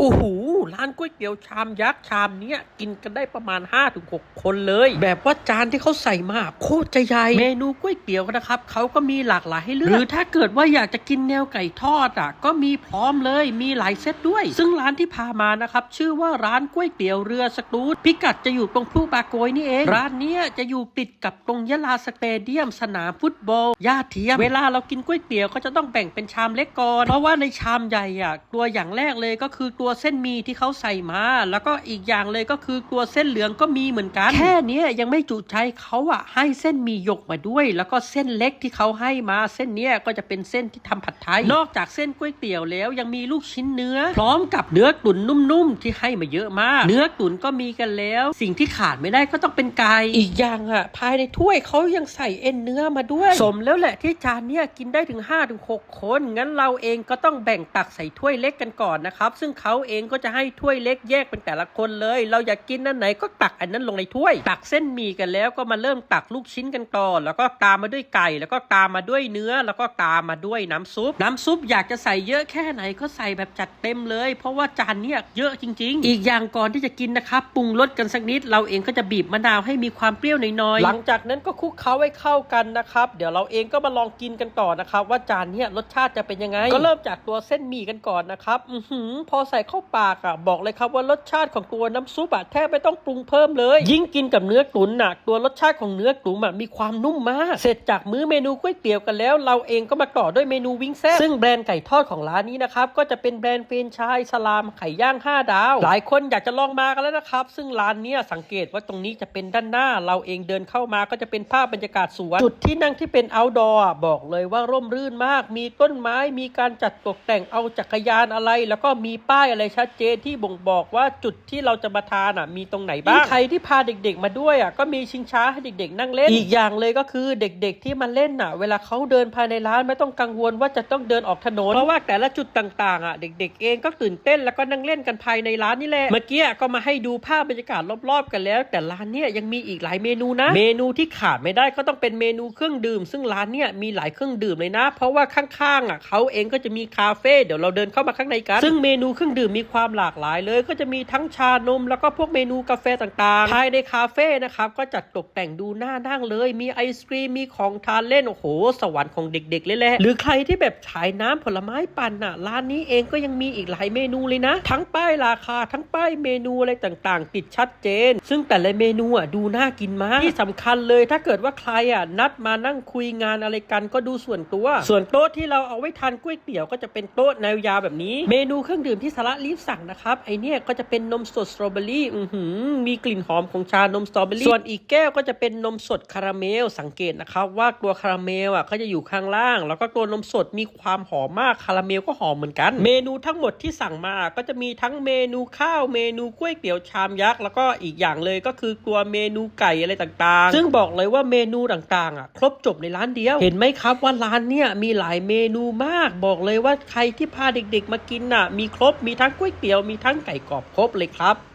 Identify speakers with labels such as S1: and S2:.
S1: โอ้โห ร้านก๋วยเตี๋ยวชามยักษ์ชามเนี้ยกินกันได้ประมาณ 5-6 คนเลย แบบว่าจานที่เขาใส่มาโคตรจะใหญ่เมนูก๋วยเตี๋ยวนะครับเขาก็มีหลากหลายให้เลือกหรือถ้าเกิดว่าอยากจะกินแนวไก่ทอดอะก็มีพร้อมเลยมีหลายเซตด้วย ซึ่งร้านที่พามานะครับชื่อว่าร้านก๋วยเตี๋ยวเรือสตูดพิกัดจะอยู่ตรงพลูบาโกยนี่เอง ร้านเนี้ยจะอยู่ติดกับตรงยะลาสเตเดียมสนามฟุตบอลย่าเทียมเวลาเรากินก๋วยเตี๋ยวก็จะต้องแบ่งเป็นชามเล็กก่อนเพราะว่าในชามใหญ่อะตัวอย่างแรกเลยก็คือตัวเส้นหมีที่เขาใส่มา แล้วก็อีกอย่างเลยก็คือตัวเส้นเหลืองก็มีเหมือนกัน แค่นี้ยังไม่จุใจเขาอะให้เส้นมีหยกมาด้วย แล้วก็เส้นเล็กที่เขาให้มาเส้นเนี้ยก็จะเป็นเส้นที่ทำผัดไทยนอกจากเส้นก๋วยเตี๋ยวแล้วยังมีลูกชิ้นเนื้อ พร้อมกับเนื้อตุ๋นนุ่มๆที่ให้มาเยอะมาก เนื้อตุ๋นก็มีกันแล้ว สิ่งที่ขาดไม่ได้ก็ต้องเป็นไก่อีกอย่างอะภายในถ้วยเขายังใส่เอ็นเนื้อมาด้วย สมแล้วแหละที่จานเนี้ยกินได้ถึง5-6คนงั้นเราเองก็ต้องแบ่งตักใส่ถ้วยเล็กกันก่อนนะครับซึ่งเขาเองก็จะให้ให้ถ้วยเล็กแยกเป็นแต่ละคนเลย เราอยากกินอันไหนก็ตักอันนั้นลงในถ้วย ตักเส้นหมี่กันแล้วก็มาเริ่มตักลูกชิ้นกันก่อแล้วก็ตามมาด้วยไก่ แล้วก็ตามมาด้วยเนื้อ แล้วก็ตามมาด้วยน้ำซุป น้ำซุปอยากจะใส่เยอะแค่ไหนก็ใส่แบบจัดเต็มเลย เพราะว่าจานเนี้ยเยอะจริง ๆ อีกอย่างก่อนที่จะกินนะครับปรุงรสกันสักนิด เราเองก็จะบีบมะนาวให้มีความเปรี้ยวหน่อยๆหลังจากนั้นก็คลุกเคล้าให้เข้ากันนะครับ เดี๋ยวเราเองก็มาลองกินกันต่อนะครับ ว่าจานเนี้ยรสชาติจะเป็นยังไง ก็เริ่มจากตัวเส้นหมี่กันก่อนนะครับอือพอใส่เข้าปากอะบอกเลยครับว่ารสชาติของตัวน้ำซุปอะแทบไม่ต้องปรุงเพิ่มเลย ยิ่งกินกับเนื้อตุ๋นน่ะตัวรสชาติของเนื้อตุ๋นอะมีความนุ่มมาก เสร็จจากมื้อเมนูก๋วยเตี๋ยวกันแล้ว เราเองก็มาต่อด้วยเมนูวิงแซ่บซึ่งแบรนด์ไก่ทอดของร้านนี้นะครับก็จะเป็นแบรนด์เฟรนไชส์สลามไข่ย่าง 5 ดาว หลายคนอยากจะลองมากันแล้วนะครับ ซึ่งร้านนี้สังเกตว่าตรงนี้จะเป็นด้านหน้า เราเองเดินเข้ามาก็จะเป็นภาพบรรยากาศสวน จุดที่นั่งที่เป็น outdoor อะบอกเลยว่าร่มรื่นมาก มีต้นไม้มีการจัดตกแต่งเอาจักรยานอะไร แล้วก็มีป้ายอะไรชัดเจนที่บ่งบอกว่าจุดที่เราจะมาทานอะมีตรงไหนบ้างใครที่พาเด็กๆมาด้วยอะก็มีชิงช้าให้เด็กๆ นั่งเล่น อีกอย่างเลยก็คือเด็กๆที่มาเล่นอะ เวลาเขาเดินภายในร้านไม่ต้องกังวลว่าจะต้องเดินออกถนน เพราะว่าแต่ละจุดต่างๆอะเด็กๆ เองก็ตื่นเต้นแล้วก็นั่งเล่นกันภายในร้านนี่แหละ เมื่อกี้ก็มาให้ดูภาพบรรยากาศรอบๆ กันแล้ว แต่ร้านเนี้ยยังมีอีกหลายเมนูนะ เมนูที่ขาดไม่ได้ก็ต้องเป็นเมนูเครื่องดื่ม ซึ่งร้านเนี้ยมีหลายเครื่องดื่มเลยนะ เพราะว่าข้างๆอะเขาเองก็จะมีคาเฟ่เดี๋ยวเราเดินเข้ามาข้างในกันซึ่งเมนูเครื่องดื่มมีความหลากหลายเลย ก็จะมีทั้งชานม แล้วก็พวกเมนูกาแฟต่างๆภายในคาเฟ่นะครับก็จัดตกแต่งดูน่านั่งเลย มีไอศครีมมีของทานเล่นโอ้โห สวรรค์ของเด็กๆเลยแหละหรือใครที่แบบขายน้ำผลไม้ปั่นน่ะร้านนี้เองก็ยังมีอีกหลายเมนูเลยนะ ทั้งป้ายราคาทั้งป้ายเมนูอะไรต่างๆ ติดชัดเจน ซึ่งแต่ละเมนูอะดูน่ากินมากที่สำคัญเลยถ้าเกิดว่าใครอะนัดมานั่งคุยงานอะไรกันก็ดูส่วนตัว ส่วนโต๊ะที่เราเอาไว้ทานก๋วยเตี๋ยวก็จะเป็นโต๊ะแนวยาวแบบนี้ เมนูเครื่องดื่มที่สาระรีบสั่งนะครับครับ ไอเนี่ยก็จะเป็นนมสดสตรอเบอรี่อือหือมีกลิ่นหอมของชานมสตรอเบอรี่ส่วนอีกแก้วก็จะเป็นนมสดคาราเมลสังเกตนะครับว่าตัวคาราเมลอะเขาจะอยู่ข้างล่าง แล้วก็ตัวนมสดมีความหอมมากคาราเมลก็หอมเหมือนกัน เมนูทั้งหมดที่สั่งมาก็จะมีทั้งเมนูข้าวเมนูก๋วยเตี๋ยวชามยักษ์แล้วก็อีกอย่างเลยก็คือตัวเมนูไก่อะไรต่างๆ ซึ่งบอกเลยว่าเมนูต่างๆอะครบจบในร้านเดียว เห็นไหมครับว่าร้านเนี่ยมีหลายเมนูมาก บอกเลยว่าใครที่พาเด็กๆมากินน่ะ มีครบมีทั้งก๋วยเตี๋ยวมีทั้งไก่กรอบครบเลยครับ